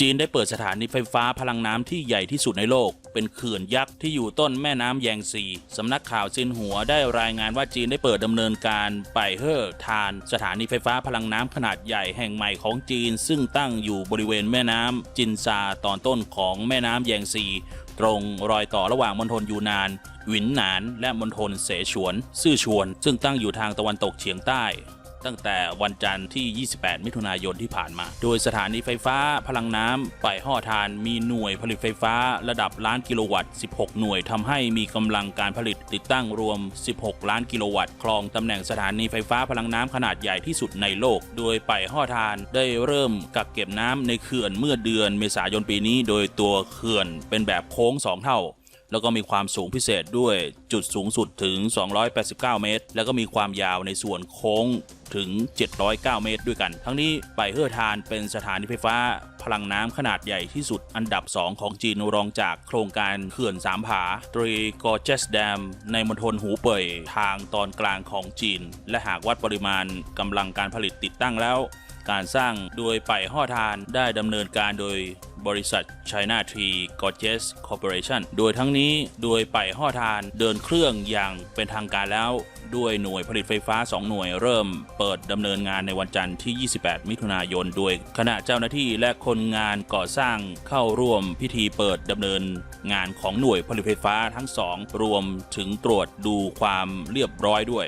จีนได้เปิดสถานีไฟฟ้าพลังน้ำที่ใหญ่ที่สุดในโลก เป็นเขื่อนยักษ์ที่อยู่ต้นแม่น้ำแยงซีสำนักข่าวซินหัวได้รายงานว่าจีนได้เปิดดำเนินการไปเฮ่อทาน สถานีไฟฟ้าพลังน้ำขนาดใหญ่แห่งใหม่ของจีน ซึ่งตั้งอยู่บริเวณแม่น้ำจินซาตอนต้นของแม่น้ำแยงซี ตรงรอยต่อระหว่างมณฑลยูนานหวินหนาน และมณฑลเสฉวน ซื่อชวน ซึ่งตั้งอยู่ทางตะวันตกเฉียงใต้ ตั้งแต่วันจันทร์ที่ 28 มิถุนายนที่ผ่านมา โดยสถานีไฟฟ้าพลังน้ำไปห่อทานมีหน่วยผลิตไฟฟ้าระดับล้านกิโลวัตต์ 16 หน่วยทำให้มีกำลังการผลิตติดตั้งรวม 16 ล้านกิโลวัตต์ ครองตำแหน่งสถานีไฟฟ้าพลังน้ำขนาดใหญ่ที่สุดในโลก โดยไปห่อทานได้เริ่มกักเก็บน้ำในเขื่อนเมื่อเดือนเมษายนปีนี้ โดยตัวเขื่อนเป็นแบบโค้ง 2 เท่า แล้วก็มีความสูงพิเศษด้วยจุดสูงสุดถึง 289 เมตร แล้วก็มีความยาวในส่วนโค้งถึง 709 เมตรด้วยกัน ทั้งนี้ไปเฮอทานเป็นสถานีไฟฟ้า พลังน้ำขนาดใหญ่ที่สุดอันดับ 2 ของจีนรองจากโครงการเขื่อนสามผาตรีกอเจสแดม ในมณฑลหูเป่ยทางตอนกลางของจีน และหากวัดปริมาณกำลังการผลิตติดตั้งแล้ว การสร้างโดยไปห่อทานได้ดำเนินการโดยบริษัท China Tree Gorges Corporation โดยทั้งนี้โดยไปห่อทานเดินเครื่องอย่างเป็นทางการแล้ว ด้วยหน่วยผลิตไฟฟ้า 2 หน่วยเริ่มเปิดดำเนินงานในวันจันทร์ที่ 28 มิถุนายน โดยคณะเจ้าหน้าที่และคนงานก่อสร้างเข้าร่วมพิธีเปิดดำเนินงานของหน่วยผลิตไฟฟ้าทั้งสองรวมถึงตรวจดูความเรียบร้อยด้วย